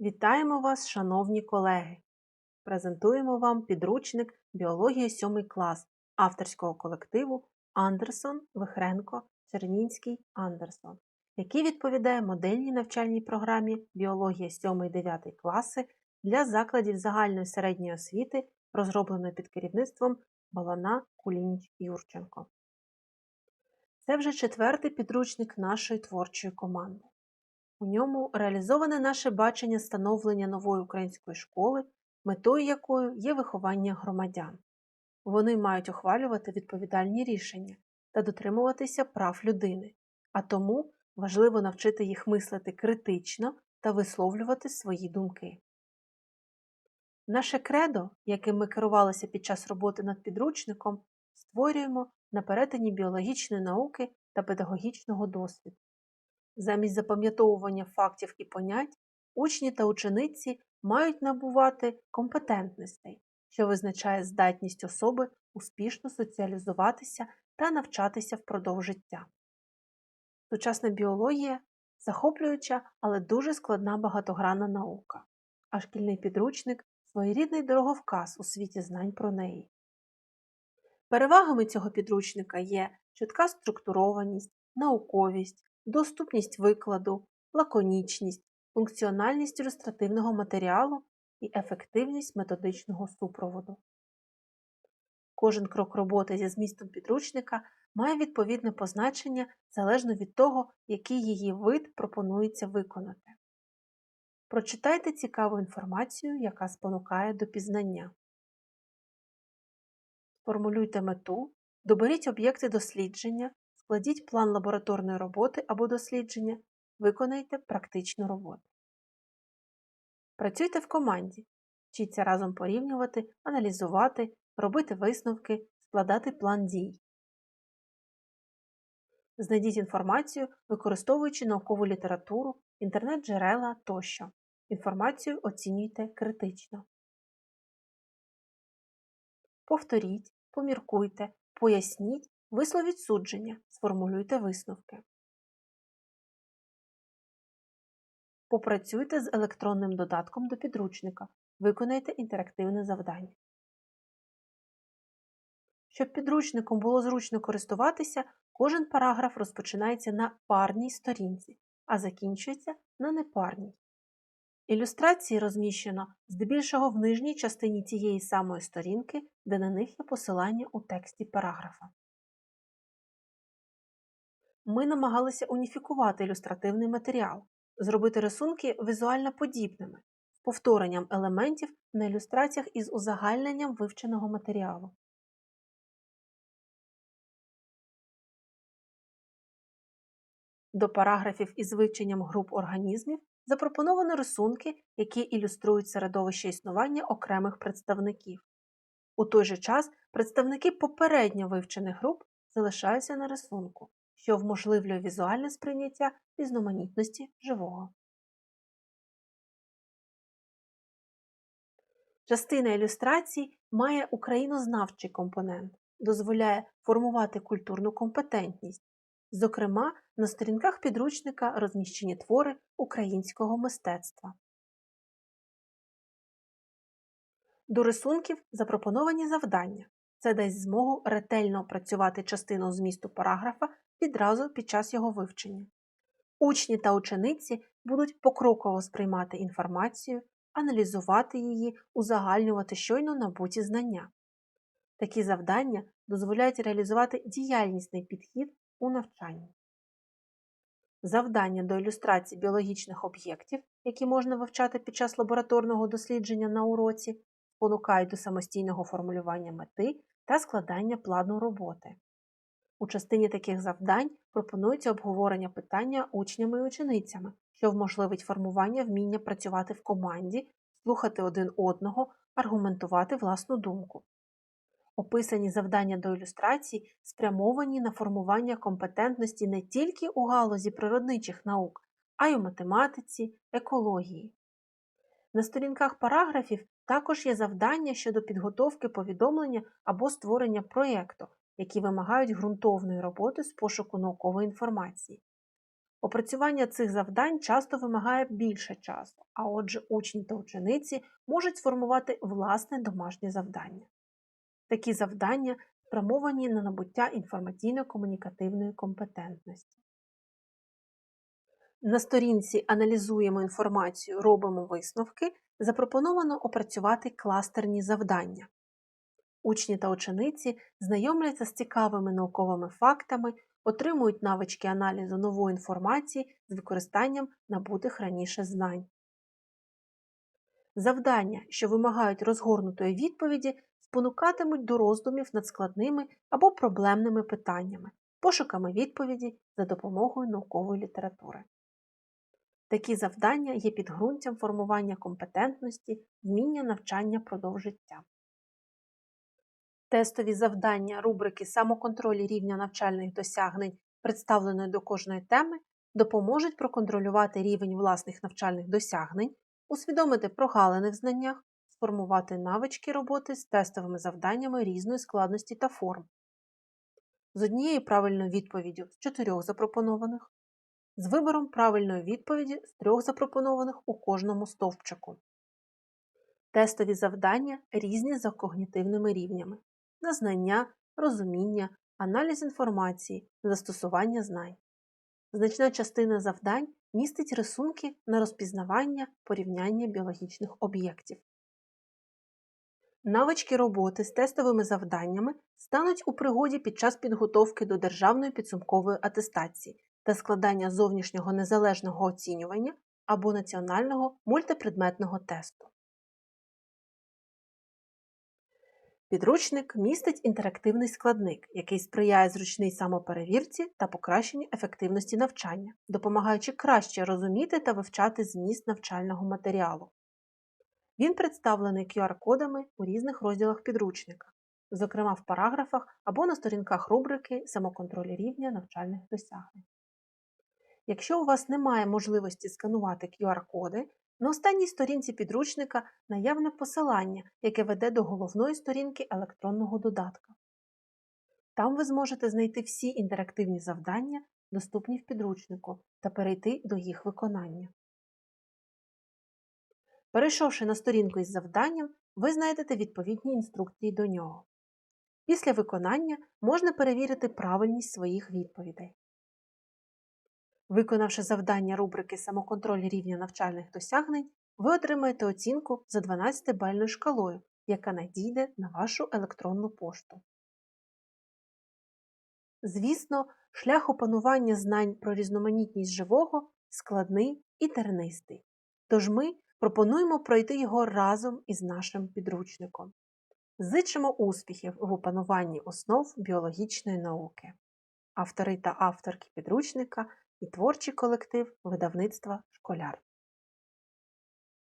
Вітаємо вас, шановні колеги! Презентуємо вам підручник Біологія 7 клас авторського колективу Андерсон, Вихренко, Чернінський, Андерсон, який відповідає модельній навчальній програмі Біологія 7-9 класи для закладів загальної середньої освіти, розробленої під керівництвом Балана Кулініч Юрченко. Це вже четвертий підручник нашої творчої команди. У ньому реалізоване наше бачення становлення нової української школи, метою якої є виховання громадян. Вони мають ухвалювати відповідальні рішення та дотримуватися прав людини, а тому важливо навчити їх мислити критично та висловлювати свої думки. Наше кредо, яким ми керувалися під час роботи над підручником, створюємо на перетині біологічної науки та педагогічного досвіду. Замість запам'ятовування фактів і понять, учні та учениці мають набувати компетентностей, що визначає здатність особи успішно соціалізуватися та навчатися впродовж життя. Сучасна біологія захоплююча, але дуже складна багатогранна наука, а шкільний підручник своєрідний дороговказ у світі знань про неї. Перевагами цього підручника є чітка структурованість, науковість, доступність викладу, лаконічність, функціональність ілюстративного матеріалу і ефективність методичного супроводу. Кожен крок роботи зі змістом підручника має відповідне позначення залежно від того, який її вид пропонується виконати. Прочитайте цікаву інформацію, яка спонукає до пізнання. Сформулюйте мету, доберіть об'єкти дослідження, складіть план лабораторної роботи або дослідження, виконайте практичну роботу. Працюйте в команді, вчіться разом порівнювати, аналізувати, робити висновки, складати план дій. Знайдіть інформацію, використовуючи наукову літературу, інтернет-джерела тощо. Інформацію оцінюйте критично. Повторіть, поміркуйте, поясніть, висловіть судження, сформулюйте висновки. Попрацюйте з електронним додатком до підручника. Виконайте інтерактивне завдання. Щоб підручником було зручно користуватися, кожен параграф розпочинається на парній сторінці, а закінчується на непарній. Ілюстрації розміщено здебільшого в нижній частині тієї самої сторінки, де на них є посилання у тексті параграфа. Ми намагалися уніфікувати ілюстративний матеріал, зробити рисунки візуально подібними, повторенням елементів на ілюстраціях із узагальненням вивченого матеріалу. До параграфів із вивченням груп організмів запропоновано рисунки, які ілюструють середовище існування окремих представників. У той же час представники попередньо вивчених груп залишаються на рисунку, що вможливлює візуальне сприйняття різноманітності живого. Частина ілюстрацій має українознавчий компонент, дозволяє формувати культурну компетентність. Зокрема, на сторінках підручника розміщені твори українського мистецтва. До рисунків запропоновані завдання. Це дасть змогу ретельно опрацювати частину змісту параграфа відразу під час його вивчення. Учні та учениці будуть покроково сприймати інформацію, аналізувати її, узагальнювати щойно набуті знання. Такі завдання дозволяють реалізувати діяльнісний підхід у навчанні. Завдання до ілюстрації біологічних об'єктів, які можна вивчати під час лабораторного дослідження на уроці, спонукають до самостійного формулювання мети та складання плану роботи. У частині таких завдань пропонується обговорення питання учнями і ученицями, що вможливить формування вміння працювати в команді, слухати один одного, аргументувати власну думку. Описані завдання до ілюстрацій спрямовані на формування компетентності не тільки у галузі природничих наук, а й у математиці, екології. На сторінках параграфів також є завдання щодо підготовки повідомлення або створення проєкту, які вимагають ґрунтовної роботи з пошуку наукової інформації. Опрацювання цих завдань часто вимагає більше часу, а отже, учні та учениці можуть сформувати власне домашнє завдання. Такі завдання спрямовані на набуття інформаційно-комунікативної компетентності. На сторінці аналізуємо інформацію, робимо висновки, запропоновано опрацювати кластерні завдання. Учні та учениці знайомляться з цікавими науковими фактами, отримують навички аналізу нової інформації з використанням набутих раніше знань. Завдання, що вимагають розгорнутої відповіді, спонукатимуть до роздумів над складними або проблемними питаннями, пошуками відповіді за допомогою наукової літератури. Такі завдання є підґрунтям формування компетентності, вміння навчання продовж життя. Тестові завдання рубрики самоконтролі рівня навчальних досягнень, представленої до кожної теми, допоможуть проконтролювати рівень власних навчальних досягнень, усвідомити прогалини в знаннях, сформувати навички роботи з тестовими завданнями різної складності та форм. З однією правильною відповіддю з чотирьох запропонованих, з вибором правильної відповіді з трьох запропонованих у кожному стовпчику. Тестові завдання різні за когнітивними рівнями на знання, розуміння, аналіз інформації, застосування знань. Значна частина завдань містить рисунки на розпізнавання порівняння біологічних об'єктів. Навички роботи з тестовими завданнями стануть у пригоді під час підготовки до державної підсумкової атестації та складання зовнішнього незалежного оцінювання або національного мультипредметного тесту. Підручник містить інтерактивний складник, який сприяє зручній самоперевірці та покращенню ефективності навчання, допомагаючи краще розуміти та вивчати зміст навчального матеріалу. Він представлений QR-кодами у різних розділах підручника, зокрема в параграфах або на сторінках рубрики самоконтролі рівня навчальних досягнень. Якщо у вас немає можливості сканувати QR-коди, на останній сторінці підручника наявне посилання, яке веде до головної сторінки електронного додатка. Там ви зможете знайти всі інтерактивні завдання, доступні в підручнику, та перейти до їх виконання. Перейшовши на сторінку із завданням, ви знайдете відповідні інструкції до нього. Після виконання можна перевірити правильність своїх відповідей. Виконавши завдання рубрики Самоконтроль рівня навчальних досягнень, ви отримаєте оцінку за 12-бальною шкалою, яка надійде на вашу електронну пошту. Звісно, шлях опанування знань про різноманітність живого складний і тернистий. Тож ми пропонуємо пройти його разом із нашим підручником. Зичимо успіхів в опануванні основ біологічної науки. Автори та авторки підручника і творчий колектив видавництва Школяр.